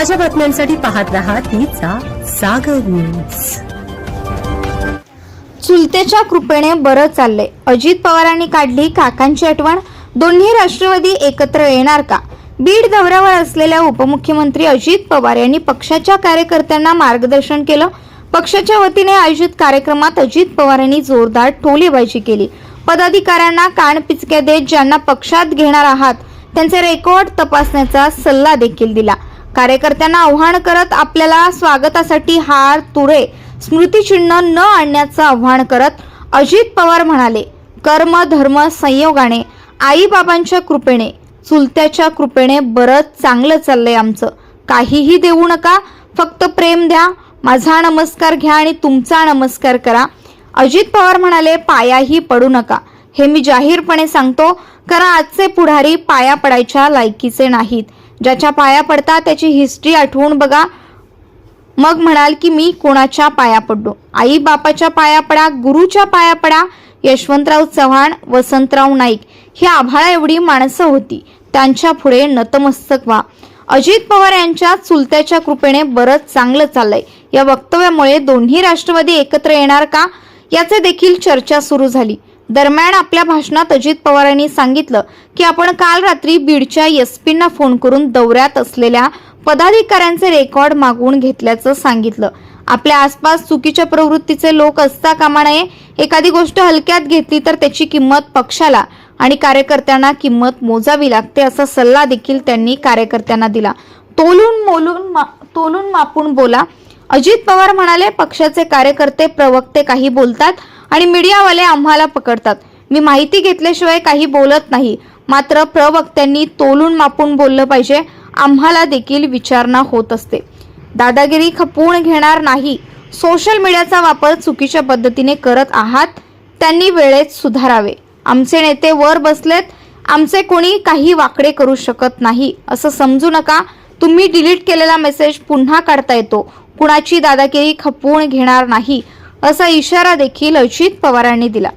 ताज्या बातम्यांसाठी पाहत रहा तिचा सागर न्यूज चुलतेच्या कृपेने बरं चाललंय. अजित पवारांनी काढली काकांची आठवण. दोन्ही राष्ट्रवादी एकत्र येणार का? बीड दौऱ्यावर असलेल्या उपमुख्यमंत्री अजित पवार यांनी पक्षाच्या कार्यकर्त्यांना मार्गदर्शन केलं. पक्षाच्या वतीने आयोजित कार्यक्रमात अजित पवार यांनी जोरदार टोलेबाजी केली. पदाधिकाऱ्यांना कानपिचक्या देत ज्यांना पक्षात घेणार आहात त्यांचे रेकॉर्ड तपासण्याचा सल्ला देखील दिला. कार्यकर्त्यांना आव्हान करत आपल्याला स्वागतासाठी हार तुरे स्मृतिचिन्ह न आणण्याचं आव्हान करत अजित पवार म्हणाले कर्म धर्म संयोगाने आईबाबांच्या कृपेने चुलत्याच्या कृपेने बरंच चांगलं चाललंय आमचं. काहीही देऊ नका फक्त प्रेम द्या माझा नमस्कार घ्या आणि तुमचा नमस्कार करा. अजित पवार म्हणाले पायाही पडू नका. हे मी जाहीरपणे सांगतो कारण आजचे पुढारी पाया पडायच्या लायकीचे नाहीत. ज्याच्या पाया पडता त्याची हिस्ट्री आठवून बघा. मग म्हणाल की मी कोणाच्या पाया पडलो? आई बापाच्या पाया पडा गुरुच्या पाया पडा. यशवंतराव चव्हाण वसंतराव नाईक ही आभाळा एवढी माणसं होती. त्यांच्या पुढे नतमस्तक व्हा. अजित पवार यांच्या चुलत्याच्या कृपेने बरंच चांगलं चाललंय. या वक्तव्यामुळे दोन्ही राष्ट्रवादी एकत्र येणार का? याचे देखील चर्चा सुरू झाली. दरम्यान आपल्या भाषणात अजित पवारांनी सांगितलं की आपण काल रात्री बीडच्या एसपींना फोन करून दौऱ्यात असलेल्या पदाधिकाऱ्यांचे रेकॉर्ड मागवून घेतल्याचं सांगितलं. आपल्या आसपास चुकीच्या प्रवृत्तीचे लोक असता कामा नये एखादी गोष्ट हलक्यात घेतली तर त्याची किंमत पक्षाला आणि कार्यकर्त्यांना किंमत मोजावी लागते असा सल्ला देखील त्यांनी कार्यकर्त्यांना दिला. तोलून मोलून मा- तोलून मापून बोला. अजित पवार म्हणाले पक्षाचे कार्यकर्ते प्रवक्ते काही बोलतात आणि मीडियावाले आम्हाला पकडतात. मी माहिती घेतल्याशिवाय काही बोलत नाही. मात्र प्रवक्त्यांनी तोलून मापून बोललं पाहिजे आम्हाला देखील विचारणा होत असते. दादागिरी खपवून घेणार नाही. सोशल मीडियाचा वापर चुकीच्या पद्धतीने करत आहात त्यांनी वेळेत सुधारावे. आमचे नेते वर बसलेत आमचे कोणी काही वाकडे करू शकत नाही. असं समजू नका तुम्ही डिलीट केलेला मेसेज पुन्हा काढता येतो. कुणाची दादागिरी खपवून घेणार नाही. असा इशारा देखील अजित पवारांनी दिला.